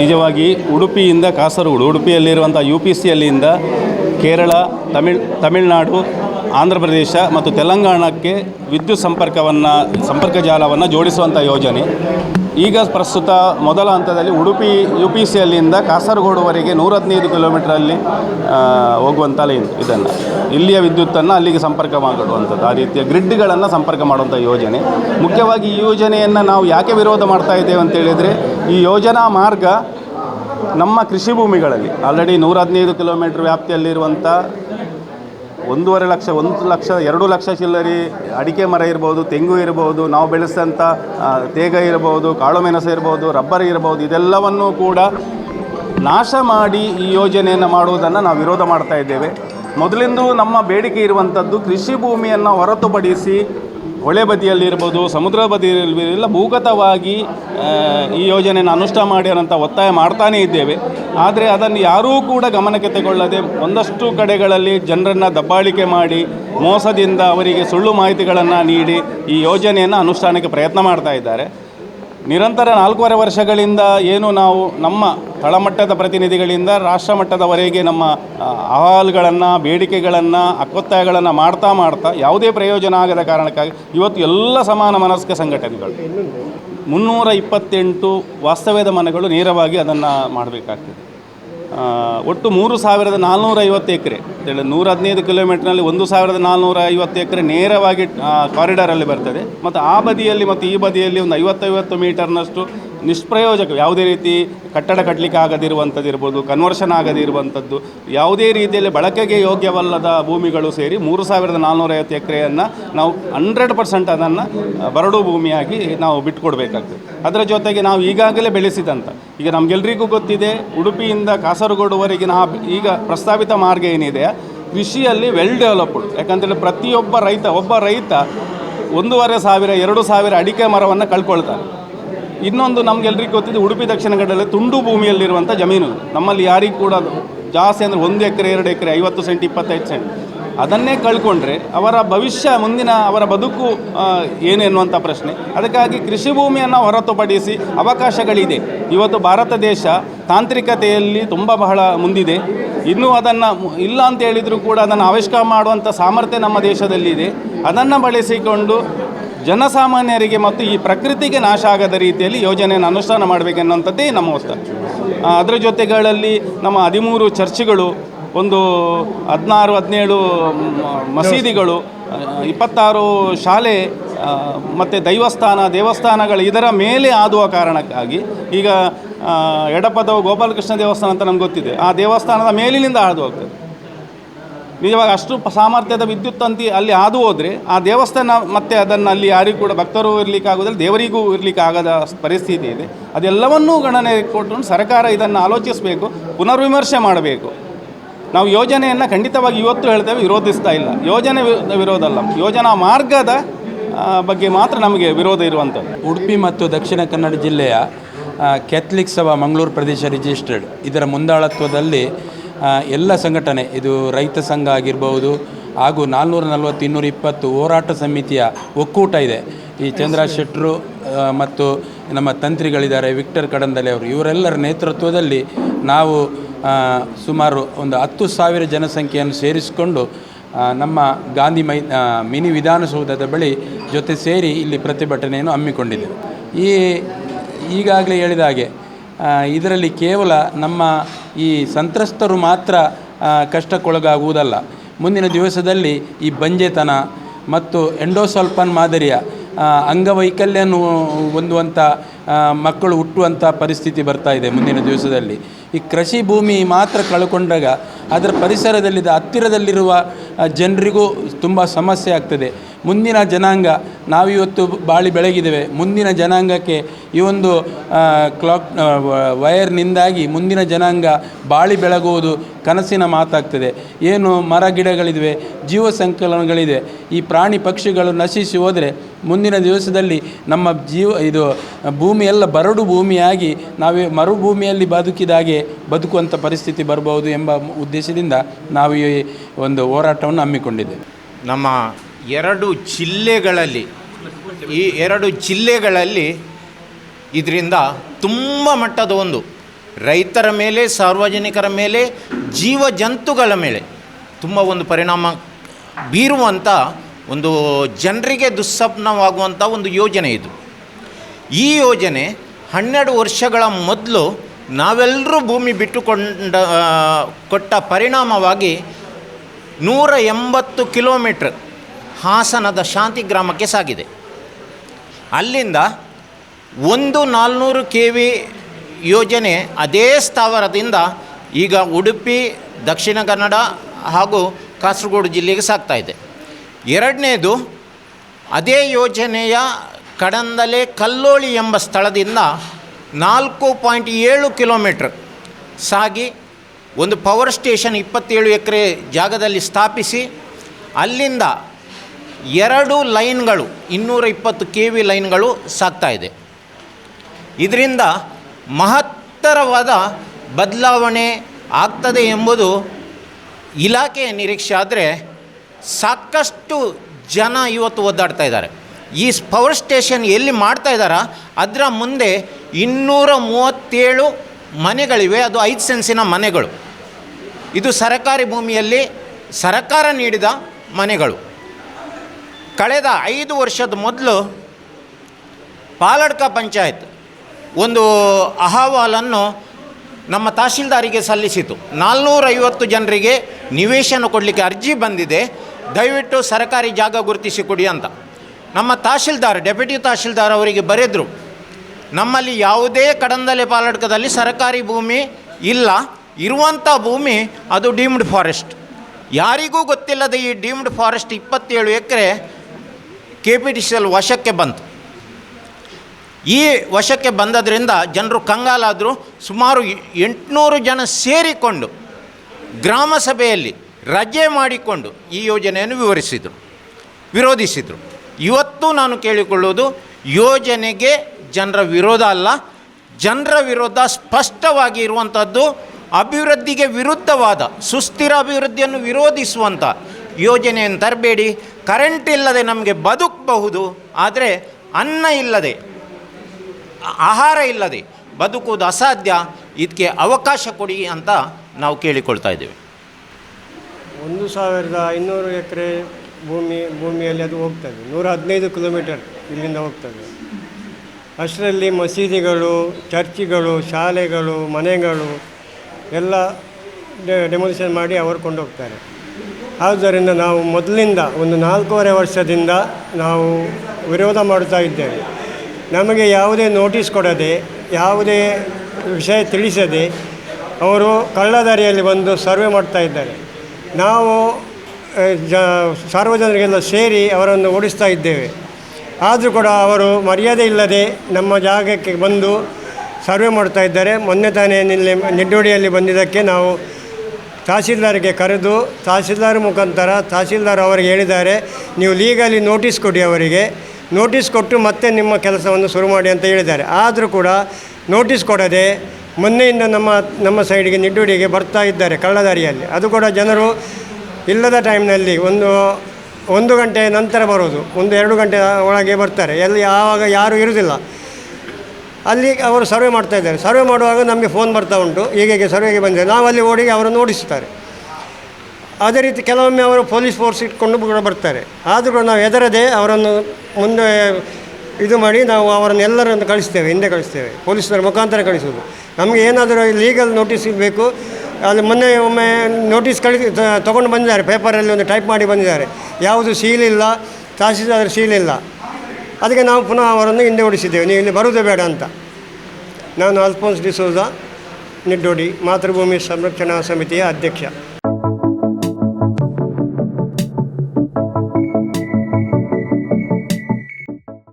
ನಿಜವಾಗಿ ಉಡುಪಿಯಿಂದ ಕಾಸರಗೋಡು, ಉಡುಪಿಯಲ್ಲಿರುವಂಥ ಯು ಪಿ ಸಿ ಅಲ್ಲಿಂದ ಕೇರಳ, ತಮಿಳ್, ತಮಿಳುನಾಡು, ಆಂಧ್ರ ಪ್ರದೇಶ ಮತ್ತು ತೆಲಂಗಾಣಕ್ಕೆ ವಿದ್ಯುತ್ ಸಂಪರ್ಕವನ್ನು, ಸಂಪರ್ಕ ಜಾಲವನ್ನು ಜೋಡಿಸುವಂಥ ಯೋಜನೆ. ಈಗ ಪ್ರಸ್ತುತ ಮೊದಲ ಹಂತದಲ್ಲಿ ಉಡುಪಿ ಯು ಪಿ ಸಿ ಅಲ್ಲಿಂದ ಕಾಸರಗೋಡುವರೆಗೆ ನೂರ ಹದಿನೈದು ಕಿಲೋಮೀಟ್ರಲ್ಲಿ ಹೋಗುವಂಥ ಲೈನ್ ಇದನ್ನು. ಇಲ್ಲಿಯ ವಿದ್ಯುತ್ತನ್ನು ಅಲ್ಲಿಗೆ ಸಂಪರ್ಕ ಮಾಡುವಂಥದ್ದು ಆ ರೀತಿಯ ಗ್ರಿಡ್ಗಳನ್ನು ಸಂಪರ್ಕ ಮಾಡುವಂಥ ಯೋಜನೆ. ಮುಖ್ಯವಾಗಿ ಈ ಯೋಜನೆಯನ್ನು ನಾವು ಯಾಕೆ ವಿರೋಧ ಮಾಡ್ತಾ ಇದ್ದೇವೆ ಅಂತ ಹೇಳಿದರೆ ಈ ಯೋಜನಾ ಮಾರ್ಗ ನಮ್ಮ ಕೃಷಿ ಭೂಮಿಗಳಲ್ಲಿ ಆಲ್ರೆಡಿ ನೂರ ಹದಿನೈದು ಕಿಲೋಮೀಟ್ರ್ ವ್ಯಾಪ್ತಿಯಲ್ಲಿರುವಂಥ ಒಂದೂವರೆ ಲಕ್ಷ, ಒಂದು ಲಕ್ಷ, ಎರಡು ಲಕ್ಷ ಚಿಲ್ಲರಿ ಅಡಿಕೆ ಮರ ಇರ್ಬೋದು, ತೆಂಗು ಇರ್ಬೋದು, ನಾವು ಬೆಳೆಸಿದಂಥ ತೇಗ ಇರ್ಬೋದು ಕಾಳುಮೆಣಸು ಇರ್ಬೋದು, ರಬ್ಬರ್ ಇರ್ಬೋದು, ಇದೆಲ್ಲವನ್ನೂ ಕೂಡ ನಾಶ ಮಾಡಿ ಈ ಯೋಜನೆಯನ್ನು ಮಾಡುವುದನ್ನು ನಾವು ವಿರೋಧ ಮಾಡ್ತಾ ಇದ್ದೇವೆ. ಮೊದಲಿಂದಲೂ ನಮ್ಮ ಬೇಡಿಕೆ ಇರುವಂಥದ್ದು ಕೃಷಿ ಭೂಮಿಯನ್ನು ಹೊರತುಪಡಿಸಿ ಹೊಳೆ ಬದಿಯಲ್ಲಿರ್ಬೋದು ಸಮುದ್ರ ಬದಿಯಲ್ಲಿ ಎಲ್ಲ ಭೂಗತವಾಗಿ ಈ ಯೋಜನೆಯನ್ನು ಅನುಷ್ಠಾನ ಮಾಡಿ ಅನ್ನೋಂಥ ಒತ್ತಾಯ ಮಾಡ್ತಾನೇ ಇದ್ದೇವೆ. ಆದರೆ ಅದನ್ನು ಯಾರೂ ಕೂಡ ಗಮನಕ್ಕೆ ತಗೊಳ್ಳದೆ ಒಂದಷ್ಟು ಕಡೆಗಳಲ್ಲಿ ಜನರನ್ನು ದಬ್ಬಾಳಿಕೆ ಮಾಡಿ, ಮೋಸದಿಂದ ಅವರಿಗೆ ಸುಳ್ಳು ಮಾಹಿತಿಗಳನ್ನು ನೀಡಿ ಈ ಯೋಜನೆಯನ್ನು ಅನುಷ್ಠಾನಕ್ಕೆ ಪ್ರಯತ್ನ ಮಾಡ್ತಾ ಇದ್ದಾರೆ. ನಿರಂತರ ನಾಲ್ಕೂವರೆ ವರ್ಷಗಳಿಂದ ಏನು ನಾವು ನಮ್ಮ ತಳಮಟ್ಟದ ಪ್ರತಿನಿಧಿಗಳಿಂದ ರಾಷ್ಟ್ರಮಟ್ಟದವರೆಗೆ ನಮ್ಮ ಅಹವಾಲುಗಳನ್ನು, ಬೇಡಿಕೆಗಳನ್ನು, ಅಕ್ಕೊತ್ತಾಯಗಳನ್ನು ಮಾಡ್ತಾ ಮಾಡ್ತಾ ಯಾವುದೇ ಪ್ರಯೋಜನ ಆಗದ ಕಾರಣಕ್ಕಾಗಿ ಇವತ್ತು ಎಲ್ಲ ಸಮಾನ ಮನಸ್ಕ ಸಂಘಟನೆಗಳು. ಮುನ್ನೂರ ಇಪ್ಪತ್ತೆಂಟು ವಾಸ್ತವ್ಯದ ಮನೆಗಳು ನೇರವಾಗಿ ಅದನ್ನು ಮಾಡಬೇಕಾಗ್ತದೆ. ಒಟ್ಟು ಮೂರು ಸಾವಿರದ ನಾಲ್ನೂರ ಐವತ್ತು ಎಕರೆ. ಅಂತೇಳಿ ನೂರ ಹದಿನೈದು ಕಿಲೋಮೀಟ್ರ್ನಲ್ಲಿ ಒಂದು ಸಾವಿರದ ನಾಲ್ನೂರ ಐವತ್ತು ಎಕರೆ ನೇರವಾಗಿ ಕಾರಿಡಾರಲ್ಲಿ ಬರ್ತದೆ. ಮತ್ತು ಆ ಬದಿಯಲ್ಲಿ ಮತ್ತು ಈ ಬದಿಯಲ್ಲಿ ಒಂದು ಐವತ್ತೈವತ್ತು ಮೀಟರ್ನಷ್ಟು ನಿಷ್ಪ್ರಯೋಜಕ, ಯಾವುದೇ ರೀತಿ ಕಟ್ಟಡ ಕಟ್ಟಲಿಕ್ಕೆ ಆಗದಿರುವಂಥದ್ದು ಇರ್ಬೋದು ಕನ್ವರ್ಷನ್ ಆಗದಿರುವಂಥದ್ದು, ಯಾವುದೇ ರೀತಿಯಲ್ಲಿ ಬಳಕೆಗೆ ಯೋಗ್ಯವಲ್ಲದ ಭೂಮಿಗಳು ಸೇರಿ ಮೂರು ಸಾವಿರದ ನಾಲ್ನೂರೈವತ್ತು ಎಕರೆಯನ್ನು ನಾವು ಹಂಡ್ರೆಡ್ ಪರ್ಸೆಂಟ್ ಅದನ್ನು ಬರಡು ಭೂಮಿಯಾಗಿ ನಾವು ಬಿಟ್ಕೊಡ್ಬೇಕಾಗ್ತದೆ. ಅದರ ಜೊತೆಗೆ ನಾವು ಈಗಾಗಲೇ ಬೆಳೆಸಿದಂಥ ಈಗ ನಮಗೆಲ್ರಿಗೂ ಗೊತ್ತಿದೆ, ಉಡುಪಿಯಿಂದ ಕಾಸರಗೋಡುವರೆಗಿನ ಈಗ ಪ್ರಸ್ತಾವಿತ ಮಾರ್ಗ ಏನಿದೆ, ಕೃಷಿಯಲ್ಲಿ ವೆಲ್ ಡೆವಲಪ್ಡ್ ಯಾಕಂತೇಳಿ ಪ್ರತಿಯೊಬ್ಬ ರೈತ, ಒಬ್ಬ ರೈತ ಒಂದೂವರೆ ಸಾವಿರ, ಎರಡು ಸಾವಿರ ಅಡಿಕೆ ಮರವನ್ನು ಕಳ್ಕೊಳ್ತಾರೆ ಇನ್ನೊಂದು ನಮಗೆಲ್ರಿಗೂ ಗೊತ್ತಿದೆ, ಉಡುಪಿ ದಕ್ಷಿಣ ಕನ್ನಡದಲ್ಲಿ ತುಂಡು ಭೂಮಿಯಲ್ಲಿರುವಂಥ ಜಮೀನು. ನಮ್ಮಲ್ಲಿ ಯಾರಿಗೂ ಕೂಡ ಜಾಸ್ತಿ ಅಂದರೆ ಒಂದು ಎಕರೆ, ಎರಡು ಎಕರೆ, ಐವತ್ತು ಸೆಂಟ್, ಇಪ್ಪತ್ತೈದು ಸೆಂಟ್. ಅದನ್ನೇ ಕಳ್ಕೊಂಡ್ರೆ ಅವರ ಭವಿಷ್ಯ, ಮುಂದಿನ ಅವರ ಬದುಕು ಏನು ಎನ್ನುವಂಥ ಪ್ರಶ್ನೆ. ಅದಕ್ಕಾಗಿ ಕೃಷಿ ಭೂಮಿಯನ್ನು ಹೊರತುಪಡಿಸಿ ಅವಕಾಶಗಳಿದೆ. ಇವತ್ತು ಭಾರತ ದೇಶ ತಾಂತ್ರಿಕತೆಯಲ್ಲಿ ತುಂಬ ಬಹಳ ಮುಂದಿದೆ. ಇನ್ನೂ ಅದನ್ನು ಇಲ್ಲ ಅಂತ ಹೇಳಿದರೂ ಕೂಡ ಅದನ್ನು ಆವಿಷ್ಕಾರ ಮಾಡುವಂಥ ಸಾಮರ್ಥ್ಯ ನಮ್ಮ ದೇಶದಲ್ಲಿದೆ. ಅದನ್ನು ಬಳಸಿಕೊಂಡು ಜನಸಾಮಾನ್ಯರಿಗೆ ಮತ್ತು ಈ ಪ್ರಕೃತಿಗೆ ನಾಶ ಆಗದ ರೀತಿಯಲ್ಲಿ ಯೋಜನೆಯನ್ನು ಅನುಷ್ಠಾನ ಮಾಡಬೇಕೆನ್ನುವಂಥದ್ದೇ ನಮ್ಮ ಒತ್ತಾಯ ಅದರ ಜೊತೆಗಳಲ್ಲಿ ನಮ್ಮ ಹದಿಮೂರು ಚರ್ಚ್ಗಳು ಒಂದು ಹದಿನಾರು, ಹದಿನೇಳು ಮಸೀದಿಗಳು, ಇಪ್ಪತ್ತಾರು ಶಾಲೆ ಮತ್ತು ದೈವಸ್ಥಾನ, ದೇವಸ್ಥಾನಗಳು ಇದರ ಮೇಲೆ ಆದುವ ಕಾರಣಕ್ಕಾಗಿ ಈಗ ಎಡಪದವು ಗೋಪಾಲಕೃಷ್ಣ ದೇವಸ್ಥಾನ ಅಂತ ನಮ್ಗೆ ಗೊತ್ತಿದೆ. ಆ ದೇವಸ್ಥಾನದ ಮೇಲಿನಿಂದ ಹಾದು ಹೋಗ್ತದೆ ನಿಜವಾಗ ಅಷ್ಟು ಸಾಮರ್ಥ್ಯದ ವಿದ್ಯುತ್ ತಂತಿ ಅಲ್ಲಿ ಹಾದು ಹೋದರೆ ಆ ದೇವಸ್ಥಾನ ಮತ್ತೆ ಅದನ್ನು ಅಲ್ಲಿ ಯಾರಿಗೂ ಕೂಡ ಭಕ್ತರು ಇರಲಿಕ್ಕೆ ಆಗೋದಿಲ್ಲ, ದೇವರಿಗೂ ಇರಲಿಕ್ಕೆ ಆಗದ ಪರಿಸ್ಥಿತಿ ಇದೆ. ಅದೆಲ್ಲವನ್ನೂ ಗಣನೆ ಕೊಟ್ಟು ಸರ್ಕಾರ ಇದನ್ನು ಆಲೋಚಿಸಬೇಕು, ಪುನರ್ವಿಮರ್ಶೆ ಮಾಡಬೇಕು. ನಾವು ಯೋಜನೆಯನ್ನು ಖಂಡಿತವಾಗಿ ಇವತ್ತು ಹೇಳ್ತೇವೆ, ವಿರೋಧಿಸ್ತಾ ಇಲ್ಲ. ಯೋಜನೆ ವಿರೋಧಲ್ಲ. ಯೋಜನಾ ಮಾರ್ಗದ ಬಗ್ಗೆ ಮಾತ್ರ ನಮಗೆ ವಿರೋಧ ಇರುವಂಥದ್ದು. ಉಡುಪಿ ಮತ್ತು ದಕ್ಷಿಣ ಕನ್ನಡ ಜಿಲ್ಲೆಯ ಕ್ಯಾಥ್ಲಿಕ್ ಸಭಾ ಮಂಗಳೂರು ಪ್ರದೇಶ ರಿಜಿಸ್ಟರ್ಡ್ ಇದರ ಮುಂದಾಳತ್ವದಲ್ಲಿ ಎಲ್ಲ ಸಂಘಟನೆ, ಇದು ರೈತ ಸಂಘ ಆಗಿರ್ಬೋದು, ಹಾಗೂ ನಾಲ್ನೂರ ನಲವತ್ತು ಇನ್ನೂರ ಇಪ್ಪತ್ತು ಹೋರಾಟ ಸಮಿತಿಯ ಒಕ್ಕೂಟ ಇದೆ. ಈ ಚಂದ್ರ ಶೆಟ್ರು ಮತ್ತು ನಮ್ಮ ತಂತ್ರಿಗಳಿದ್ದಾರೆ, ವಿಕ್ಟರ್ ಕಡಂದಲೆ ಅವರು. ಇವರೆಲ್ಲರ ನೇತೃತ್ವದಲ್ಲಿ ನಾವು ಸುಮಾರು ಒಂದು ಹತ್ತು ಸಾವಿರ ಜನಸಂಖ್ಯೆಯನ್ನು ಸೇರಿಸಿಕೊಂಡು ನಮ್ಮ ಗಾಂಧಿ ಮೈ ಮಿನಿ ವಿಧಾನಸೌಧದ ಬಳಿ ಜೊತೆ ಸೇರಿ ಇಲ್ಲಿ ಪ್ರತಿಭಟನೆಯನ್ನು ಹಮ್ಮಿಕೊಂಡಿದೆ ಈ, ಈಗಾಗಲೇ ಹೇಳಿದ ಹಾಗೆ ಇದರಲ್ಲಿ ಕೇವಲ ನಮ್ಮ ಈ ಸಂತ್ರಸ್ತರು ಮಾತ್ರ ಕಷ್ಟಕ್ಕೊಳಗಾಗುವುದಲ್ಲ. ಮುಂದಿನ ದಿವಸದಲ್ಲಿ ಈ ಬಂಜೆತನ ಮತ್ತು ಎಂಡೋಸಲ್ಪನ್ ಮಾದರಿಯ ಅಂಗವೈಕಲ್ಯವನ್ನು ಹೊಂದುವಂಥ ಮಕ್ಕಳು ಹುಟ್ಟುವಂಥ ಪರಿಸ್ಥಿತಿ ಬರ್ತಾ ಇದೆ ಮುಂದಿನ ದಿವಸದಲ್ಲಿ. ಈ ಕೃಷಿ ಭೂಮಿ ಮಾತ್ರ ಕಳ್ಕೊಂಡಾಗ ಅದರ ಪರಿಸರದಲ್ಲಿದ್ದ ಹತ್ತಿರದಲ್ಲಿರುವ ಜನರಿಗೂ ತುಂಬ ಸಮಸ್ಯೆ ಆಗ್ತದೆ. ಮುಂದಿನ ಜನಾಂಗ, ನಾವಿವತ್ತು ಬಾಳಿ ಬೆಳಗಿದ್ದೇವೆ. ಮುಂದಿನ ಜನಾಂಗಕ್ಕೆ ಈ ಒಂದು ಕ್ಲಾಕ್ ವಯರ್ನಿಂದಾಗಿ ಮುಂದಿನ ಜನಾಂಗ ಬಾಳಿ ಬೆಳಗುವುದು ಕನಸಿನ ಮಾತಾಗ್ತದೆ. ಏನು ಮರ ಗಿಡಗಳಿವೆ ಜೀವ ಸಂಕಲನಗಳಿದೆ ಈ ಪ್ರಾಣಿ ಪಕ್ಷಿಗಳು ನಶಿಸಿ ಹೋದರೆ ಮುಂದಿನ ದಿವಸದಲ್ಲಿ ನಮ್ಮ ಜೀವ, ಇದು ಭೂಮಿಯೆಲ್ಲ ಬರಡು ಭೂಮಿಯಾಗಿ ನಾವೇ ಮರುಭೂಮಿಯಲ್ಲಿ ಬದುಕಿದಾಗೆ ಬದುಕುವಂಥ ಪರಿಸ್ಥಿತಿ ಬರಬಹುದು ಎಂಬ ಉದ್ದೇಶದಿಂದ ನಾವು ಈ ಒಂದು ಹೋರಾಟವನ್ನು ಹಮ್ಮಿಕೊಂಡಿದ್ದೇವೆ. ನಮ್ಮ ಎರಡು ಜಿಲ್ಲೆಗಳಲ್ಲಿ, ಈ ಎರಡು ಜಿಲ್ಲೆಗಳಲ್ಲಿ ಇದರಿಂದ ತುಂಬ ಮಟ್ಟದ ಒಂದು ರೈತರ ಮೇಲೆ, ಸಾರ್ವಜನಿಕರ ಮೇಲೆ ಜೀವ ಜಂತುಗಳ ಮೇಲೆ ತುಂಬ ಒಂದು ಪರಿಣಾಮ ಬೀರುವಂಥ ಒಂದು ಜನರಿಗೆ ದುಸ್ಸಪ್ನವಾಗುವಂಥ ಒಂದು ಯೋಜನೆ ಇದು. ಈ ಯೋಜನೆ ಹನ್ನೆರಡು ವರ್ಷಗಳ ಮೊದಲು ನಾವೆಲ್ಲರೂ ಭೂಮಿ ಬಿಟ್ಟುಕೊಂಡ ಕೊಟ್ಟ ಪರಿಣಾಮವಾಗಿ ನೂರ ಎಂಬತ್ತು ಕಿಲೋಮೀಟ್ರ್ ಹಾಸನದ ಶಾಂತಿ ಗ್ರಾಮಕ್ಕೆ ಸಾಗಿದೆ. ಅಲ್ಲಿಂದ ಒಂದು ನಾಲ್ನೂರು ಕೆ ವಿ ಯೋಜನೆ ಅದೇ ಸ್ಥಾವರದಿಂದ ಈಗ ಉಡುಪಿ, ದಕ್ಷಿಣ ಕನ್ನಡ ಹಾಗೂ ಕಾಸರಗೋಡು ಜಿಲ್ಲೆಗೆ ಸಾಗ್ತಾ ಇದೆ. ಎರಡನೇದು, ಅದೇ ಯೋಜನೆಯ ಕಡಂದಲೆ ಕಲ್ಲೋಳಿ ಎಂಬ ಸ್ಥಳದಿಂದ ನಾಲ್ಕು ಪಾಯಿಂಟ್ ಏಳು ಕಿಲೋಮೀಟ್ರ್ ಸಾಗಿ ಒಂದು ಪವರ್ ಸ್ಟೇಷನ್ ಇಪ್ಪತ್ತೇಳು ಎಕರೆ ಜಾಗದಲ್ಲಿ ಸ್ಥಾಪಿಸಿ, ಅಲ್ಲಿಂದ ಎರಡು ಲೈನ್ಗಳು, ಇನ್ನೂರ ಇಪ್ಪತ್ತು ಕೆ ವಿ ಲೈನ್ಗಳು ಸಾಗ್ತಾಯಿದೆ ಇದೆ. ಇದರಿಂದ ಮಹತ್ತರವಾದ ಬದಲಾವಣೆ ಆಗ್ತದೆ ಎಂಬುದು ಇಲಾಖೆಯ ನಿರೀಕ್ಷೆ. ಆದರೆ ಸಾಕಷ್ಟು ಜನ ಇವತ್ತು ಒದ್ದಾಡ್ತಾ ಇದ್ದಾರೆ. ಈ ಪವರ್ ಸ್ಟೇಷನ್ ಎಲ್ಲಿ ಮಾಡ್ತಾ ಇದ್ದಾರ, ಅದರ ಮುಂದೆ ಇನ್ನೂರ ಮೂವತ್ತೇಳು ಮನೆಗಳಿವೆ, ಅದು ಐದು ಸೆನ್ಸಿನ ಮನೆಗಳು. ಇದು ಸರಕಾರಿ ಭೂಮಿಯಲ್ಲಿ ಸರಕಾರ ನೀಡಿದ ಮನೆಗಳು. ಕಳೆದ ಐದು ವರ್ಷದ ಮೊದಲು ಪಾಲಡ್ಕ ಪಂಚಾಯತ್ ಒಂದು ಅಹವಾಲನ್ನು ನಮ್ಮ ತಹಶೀಲ್ದಾರಿಗೆ ಸಲ್ಲಿಸಿತು. ನಾಲ್ನೂರೈವತ್ತು ಜನರಿಗೆ ನಿವೇಶನ ಕೊಡಲಿಕ್ಕೆ ಅರ್ಜಿ ಬಂದಿದೆ. ದಯವಿಟ್ಟು ಸರ್ಕಾರಿ ಜಾಗ ಗುರುತಿಸಿ ಕೊಡಿ ಅಂತ. ನಮ್ಮ ತಹಶೀಲ್ದಾರ್, ಡೆಪ್ಯೂಟಿ ತಹಶೀಲ್ದಾರ್ ಅವರಿಗೆ ಬರೆದರು, ನಮ್ಮಲ್ಲಿ ಯಾವುದೇ ಕಡಂದಲೆ ಪಾಲಡ್ಕದಲ್ಲಿ ಸರ್ಕಾರಿ ಭೂಮಿ ಇಲ್ಲ ಇರುವಂಥ ಭೂಮಿ ಅದು ಡೀಮ್ಡ್ ಫಾರೆಸ್ಟ್ ಯಾರಿಗೂ ಗೊತ್ತಿಲ್ಲದ ಈ ಡೀಮ್ಡ್ ಫಾರೆಸ್ಟ್ ಇಪ್ಪತ್ತೇಳು ಎಕರೆ K P T C L ವಶಕ್ಕೆ ಬಂತು. ಈ ವಶಕ್ಕೆ ಬಂದದ್ರಿಂದ ಜನರು ಕಂಗಾಲಾದರೂ, ಸುಮಾರು ಎಂಟುನೂರು ಜನ ಸೇರಿಕೊಂಡು ಗ್ರಾಮ ಸಭೆಯಲ್ಲಿ ರಜೆ ಮಾಡಿಕೊಂಡು ಈ ಯೋಜನೆಯನ್ನು ವಿವರಿಸಿದರು, ವಿರೋಧಿಸಿದರು. ಇವತ್ತು ನಾನು ಕೇಳಿಕೊಳ್ಳುವುದು ಯೋಜನೆಗೆ ಜನರ ವಿರೋಧ ಅಲ್ಲ, ಜನರ ವಿರೋಧ ಸ್ಪಷ್ಟವಾಗಿ ಇರುವಂಥದ್ದು ಅಭಿವೃದ್ಧಿಗೆ ವಿರುದ್ಧವಾದ, ಸುಸ್ಥಿರ ಅಭಿವೃದ್ಧಿಯನ್ನು ವಿರೋಧಿಸುವಂಥ ಯೋಜನೆಯನ್ನು ತರಬೇಡಿ ಕರೆಂಟ್ ಇಲ್ಲದೆ ನಮಗೆ ಬದುಕಬಹುದು, ಆದರೆ ಅನ್ನ ಇಲ್ಲದೆ, ಆಹಾರ ಇಲ್ಲದೆ ಬದುಕುವುದು ಅಸಾಧ್ಯ. ಇದಕ್ಕೆ ಅವಕಾಶ ಕೊಡಿ ಅಂತ ನಾವು ಕೇಳಿಕೊಳ್ತಾ ಇದ್ದೇವೆ. ಒಂದು ಸಾವಿರದ ಐನೂರು ಎಕರೆ ಭೂಮಿ, ಭೂಮಿಯಲ್ಲಿ ಅದು ಹೋಗ್ತದೆ. ನೂರ ಹದಿನೈದು ಕಿಲೋಮೀಟರ್ ಇಲ್ಲಿಂದ ಹೋಗ್ತದೆ. ಅಷ್ಟರಲ್ಲಿ ಮಸೀದಿಗಳು, ಚರ್ಚಿಗಳು, ಶಾಲೆಗಳು, ಮನೆಗಳು ಎಲ್ಲ ಡೆಮೊಲಿಷನ್ ಮಾಡಿ ಅವರು ಕೊಂಡೋಗ್ತಾರೆ. ಆದ್ದರಿಂದ ನಾವು ಮೊದಲಿಂದ ಒಂದು ನಾಲ್ಕೂವರೆ ವರ್ಷದಿಂದ ನಾವು ವಿರೋಧ ಮಾಡುತ್ತಾ ಇದ್ದೇವೆ. ನಮಗೆ ಯಾವುದೇ ನೋಟಿಸ್ ಕೊಡದೆ, ಯಾವುದೇ ವಿಷಯ ತಿಳಿಸದೆ ಅವರು ಕಳ್ಳದಾರಿಯಲ್ಲಿ ಬಂದು ಸರ್ವೆ ಮಾಡ್ತಾ ಇದ್ದಾರೆ. ನಾವು ಜ, ಸಾರ್ವಜನಿಕರೆಲ್ಲ ಸೇರಿ ಅವರನ್ನು ಓಡಿಸ್ತಾ ಇದ್ದೇವೆ. ಆದರೂ ಕೂಡ ಅವರು ಮರ್ಯಾದೆ ಇಲ್ಲದೆ ನಮ್ಮ ಜಾಗಕ್ಕೆ ಬಂದು ಸರ್ವೆ ಮಾಡ್ತಾ ಇದ್ದಾರೆ. ಮೊನ್ನೆ ತಾನೇ ನಿನ್ನೆ ನಿಡ್ಡೋಡಿಯಲ್ಲಿ ಬಂದಿದ್ದಕ್ಕೆ ನಾವು ತಹಸೀಲ್ದಾರ್ಗೆ ಕರೆದು, ತಹಸೀಲ್ದಾರ್ ಮುಖಾಂತರ ತಹಸೀಲ್ದಾರ್ ಅವರಿಗೆ ಹೇಳಿದ್ದಾರೆ, ನೀವು ಲೀಗಲಿ ನೋಟಿಸ್ ಕೊಡಿ ಅವರಿಗೆ. ನೋಟಿಸ್ ಕೊಟ್ಟು ಮತ್ತೆ ನಿಮ್ಮ ಕೆಲಸವನ್ನು ಶುರು ಮಾಡಿ ಅಂತ ಹೇಳಿದ್ದಾರೆ. ಆದರೂ ಕೂಡ ನೋಟಿಸ್ ಕೊಡದೆ ಮೊನ್ನೆಯಿಂದ ನಮ್ಮ ನಮ್ಮ ಸೈಡಿಗೆ ನಿಡ್ಡುಡಿಗೆ ಬರ್ತಾ ಇದ್ದಾರೆ ಕಳ್ಳದಾರಿಯಲ್ಲಿ. ಅದು ಕೂಡ ಜನರು ಇಲ್ಲದ ಟೈಮ್ನಲ್ಲಿ ಒಂದು ಒಂದು ಗಂಟೆ ನಂತರ ಬರೋದು. ಒಂದು ಎರಡು ಗಂಟೆ ಒಳಗೆ ಬರ್ತಾರೆ. ಎಲ್ಲಿ ಯಾವಾಗ ಯಾರೂ ಇರುವುದಿಲ್ಲ ಅಲ್ಲಿ ಅವರು ಸರ್ವೆ ಮಾಡ್ತಾ ಇದ್ದಾರೆ. ಸರ್ವೆ ಮಾಡುವಾಗ ನಮಗೆ ಫೋನ್ ಬರ್ತಾ ಉಂಟು. ಹೀಗೆ ಸರ್ವೆಗೆ ಬಂದಿದೆ ನಾವು ಅಲ್ಲಿ ಓಡಿ ಅವರನ್ನು ಓಡಿಸ್ತಾರೆ ಅದೇ ರೀತಿ ಕೆಲವೊಮ್ಮೆ ಅವರು ಪೊಲೀಸ್ ಫೋರ್ಸ್ ಇಟ್ಕೊಂಡು ಕೂಡ ಬರ್ತಾರೆ. ಆದರೂ ನಾವು ಹೆದರದೆ ಅವರನ್ನು ಮುಂದೆ ಇದು ಮಾಡಿ ನಾವು ಅವರನ್ನು ಎಲ್ಲರನ್ನು ಕಳಿಸ್ತೇವೆ, ಹಿಂದೆ ಕಳಿಸ್ತೇವೆ. ಪೊಲೀಸರ ಮುಖಾಂತರ ಕಳಿಸೋದು ನಮಗೆ ಏನಾದರೂ ಲೀಗಲ್ ನೋಟಿಸ್ ಬೇಕು, ಅಲ್ಲಿ ಮೊನ್ನೆ ಒಮ್ಮೆ ನೋಟಿಸ್ ಕಳಿಸಿ ತೊಗೊಂಡು ಬಂದಿದ್ದಾರೆ ಪೇಪರಲ್ಲಿ ಒಂದು ಟೈಪ್ ಮಾಡಿ ಬಂದಿದ್ದಾರೆ. ಯಾವುದು ಸೀಲ್ ಇಲ್ಲ, ತಹಸೀಲ್ದಾರ್ ಸೀಲ್ ಇಲ್ಲ. ಅದಕ್ಕೆ ನಾವು ಪುನಃ ಅವರನ್ನು ಹಿಂದೆ ಓಡಿಸಿದ್ದೇವೆ. ನೀವು ಇಲ್ಲಿ ಬರುವುದೇ ಬೇಡ ಅಂತ. ನಾನು ಅಲ್ಫೋನ್ಸ್ ಡಿಸೋಜ ನಿಡ್ಡೋಡಿ, ಮಾತೃಭೂಮಿ ಸಂರಕ್ಷಣಾ ಸಮಿತಿಯ ಅಧ್ಯಕ್ಷ.